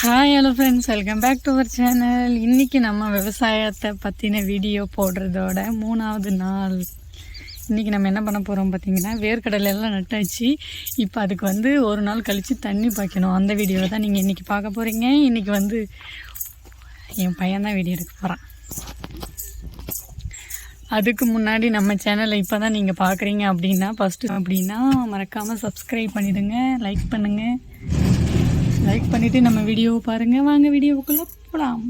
Hi hello friends welcome back to our channel இன்றைக்கி நம்ம விவசாயத்தை பற்றின வீடியோ போடுறதோட மூணாவது நாள். இன்றைக்கி நம்ம என்ன பண்ண போகிறோம் பார்த்தீங்கன்னா வேர்க்கடலையெல்லாம் நட்டாச்சு. இப்போ அதுக்கு வந்து ஒரு நாள் கழித்து தண்ணி பாய்க்கணும். அந்த வீடியோவை தான் நீங்கள் இன்றைக்கி பார்க்க போகிறீங்க இன்றைக்கி வந்து என் பையன் தான் வீடியோ எடுக்க போகிறான் அதுக்கு முன்னாடி நம்ம சேனலை இப்போ தான் நீங்கள் பார்க்குறீங்க அப்படின்னா ஃபஸ்ட்டு அப்படின்னா மறக்காமல் சப்ஸ்கிரைப் பண்ணிவிடுங்க லைக் பண்ணுங்கள் லைக் பண்ணிட்டு நம்ம வீடியோவை பாருங்க. வாங்க வீடியோவுக்குள்ள போகலாம்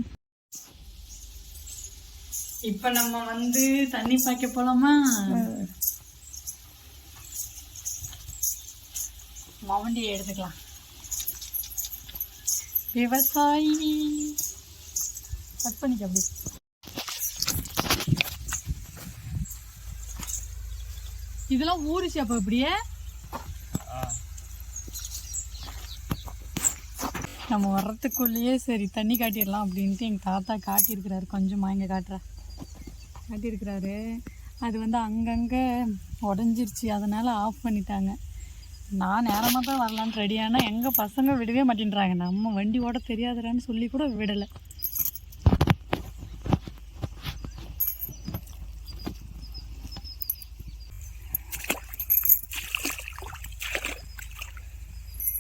இப்போ நம்ம வந்து தண்ணி பாய்க்க போலாமா? மவண்டியை எடுத்துக்கலாம். விவசாயி. கட் பண்ணிக்க அப்படி இதெல்லாம் ஊறிச்சு அப்போ இப்படியே நம்ம வர்றதுக்குள்ளேயே சரி தண்ணி காட்டிடலாம் அப்படின்ட்டு எங்கள் தாத்தா காட்டியிருக்கிறாரு. கொஞ்சமாக இங்கே காட்டுற காட்டியிருக்கிறாரு. அது வந்து அங்கங்கே உடஞ்சிருச்சு. அதனால் ஆஃப் பண்ணிட்டாங்க. நான் நேரமாக தான் வரலான்னு ரெடியானா எங்கள் பசங்க விடவே மாட்டேன்றாங்க. நம்ம வண்டி ஓட தெரியாதுடான்னு சொல்லி கூட விடலை.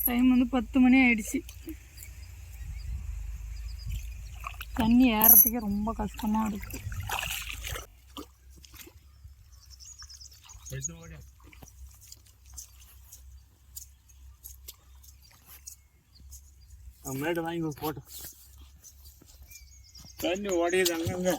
டைம் வந்து பத்து மணி ஆயிடுச்சு. தண்ணி ஏறத்துக்கே ரொம்ப கஷ்டமா இருக்கு. மேடு வாங்கி போட்டு தண்ணி ஓடியது அங்கங்க.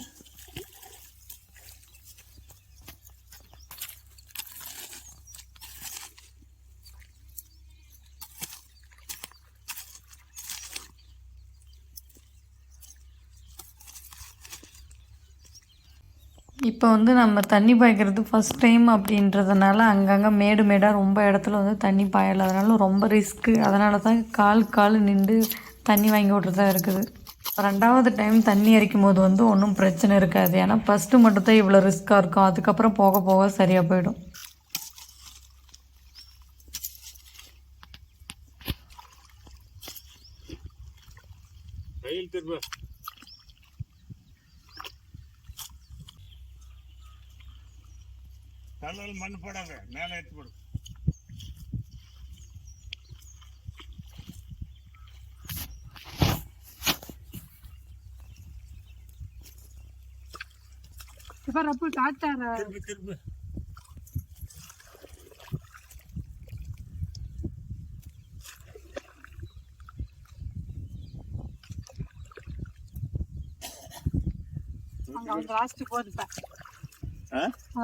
இப்போ வந்து நம்ம தண்ணி பாய்க்கிறது ஃபஸ்ட் டைம் அப்படின்றதுனால அங்கங்கே மேடு மேடாக ரொம்ப இடத்துல வந்து தண்ணி பாயலை அதனால ரொம்ப ரிஸ்க்கு அதனால தான் கால் கால் நின்று தண்ணி வாங்கி விட்றதா இருக்குது. ரெண்டாவது டைம் தண்ணி இறைக்கும் போது வந்து ஒன்றும் பிரச்சனை இருக்காது. ஏன்னா ஃபஸ்ட்டு மட்டும் தான் இவ்வளோ ரிஸ்க்காக இருக்கும். அதுக்கப்புறம் போக போக சரியாக போயிடும். ரயில் தள்ளல் மண் போடாங்க மேலே எடுத்து போடு. இப்போ ரப்பு காட்டார திரும்ப திரும்ப. லாஸ்ட்டு போதுப்பேன் ஆ?